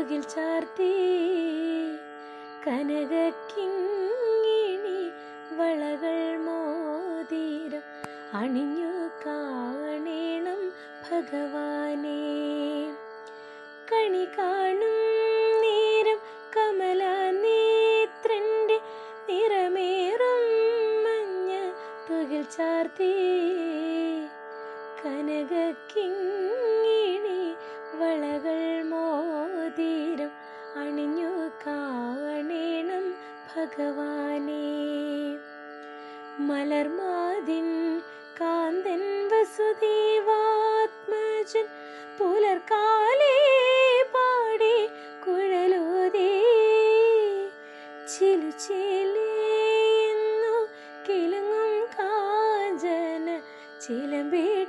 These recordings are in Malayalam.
മുഖിൽ ചാർത്തി. കനകക്കിങ്ങിണി വളകൾ മോതിരം അണിഞ്ഞു കാണേണം ഭഗവാനെ. കണി കാണും നേരം കമല നേത്രന്റെ നിറമേറും മഞ്ഞ തുകിൽ ചാർത്തി. ഭഗവാനെ. മലർമാതിൻ കാന്തൻ വസുദേവാത്മജൻ പുലർക്കാലേ പാടി കുഴലൂതേ. ചിലു കിളങ്ങും കാജന കാഞ്ചന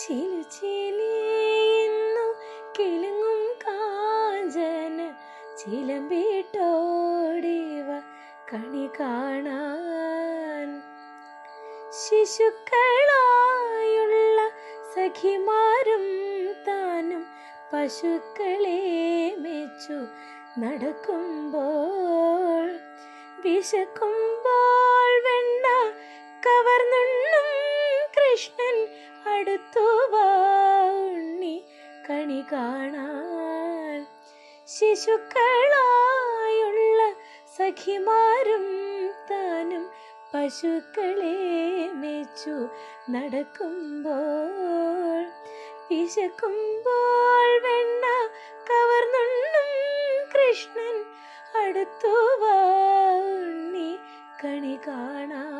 ചിലു ചിലേന്നു കിലുങ്ങും കാഞ്ചന. ചിലമ്പിട്ടോടിവ കണി കാണാൻ. ശിശുക്കളായുള്ള സഖിമാരും താനും പശുക്കളെ മെച്ചു നടക്കുമ്പോൾ വിശക്കുമ്പോൾ വെണ്ണ അടുത്തു വാ ഉണ്ണി കണി കാണാൻ. ശിശുക്കളായുള്ള സഖിമാരും താനും പശുക്കളെ മേച്ചു നടക്കുമ്പോൾ. വിശക്കുമ്പോൾ വെണ്ണ കവർന്നുണ്ണും കൃഷ്ണൻ അടുത്തു വാ ഉണ്ണി കണി കാണാൻ.